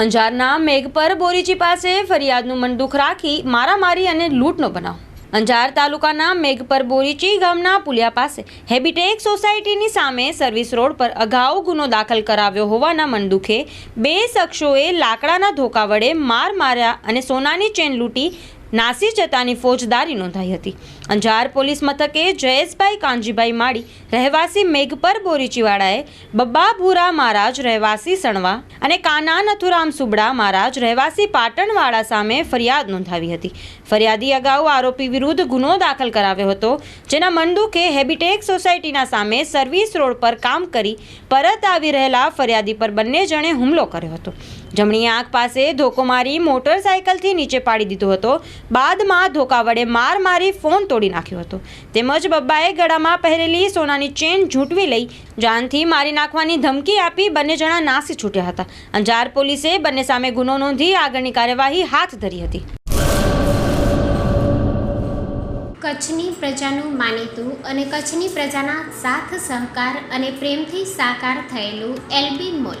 અંજારના મેઘપર બોરીચી પાસે ફરિયાદનું મનદુખ રાખી મારામારી અને લૂંટનો બનાવ. અંજાર તાલુકાના મેઘપર બોરીચી ગામના પુલિયા પાસે હેબિટેક સોસાયટીની સામે સર્વિસ રોડ પર અગાઉ ગુનો દાખલ કરાવ્યો હોવાના મનદુખે બે શખ્સોએ લાકડાના ધોકા વડે માર માર્યા અને સોનાની ચેન લૂંટી નાસી જતાની ફોજદારી નોંધાઈ હતી. અંજાર પોલીસ મથકે જયેશભાઈ કાંજીભાઈ માળી, રહેવાસી મેઘપર બોરીચીવાડાએ બબ્બા ભૂરા મહારાજ, રહેવાસી સણવા અને કાના નથુરામ સુબડા મહારાજ, રહેવાસી પાટણવાળા સામે ફરિયાદ નોંધાવી હતી. ફરિયાદી અગાઉ આરોપી વિરુદ્ધ ગુનો દાખલ કરાવ્યો હતો, જેના મંડુકે હેબિટેક સોસાયટીના સામે સર્વિસ રોડ પર કામ કરી પરત આવી રહેલા ફરિયાદી પર બંને જણે હુમલો કર્યો હતો. જમણી આંખ પાસે ધોકો મારી મોટરસાયકલથી નીચે પાડી દીધો હતો. બાદમાં ધોકા વડે માર મારી ફોન તોડી નાખ્યો હતો. તેમજ બબ્બાએ ગળામાં પહેરેલી સોનાની ચેન ઝૂંટવી લઈ જાનથી મારી નાખવાની ધમકી આપી બંને જણા નાસી છૂટ્યા હતા. અંજાર પોલીસે બંને સામે ગુનો નોંધી આગળની કાર્યવાહી હાથ ધરી હતી. કચ્છની પ્રજાનું માનીતું અને કચ્છની પ્રજાના સાથ સહકાર અને પ્રેમથી સાકાર થયેલું એલબી મોલ.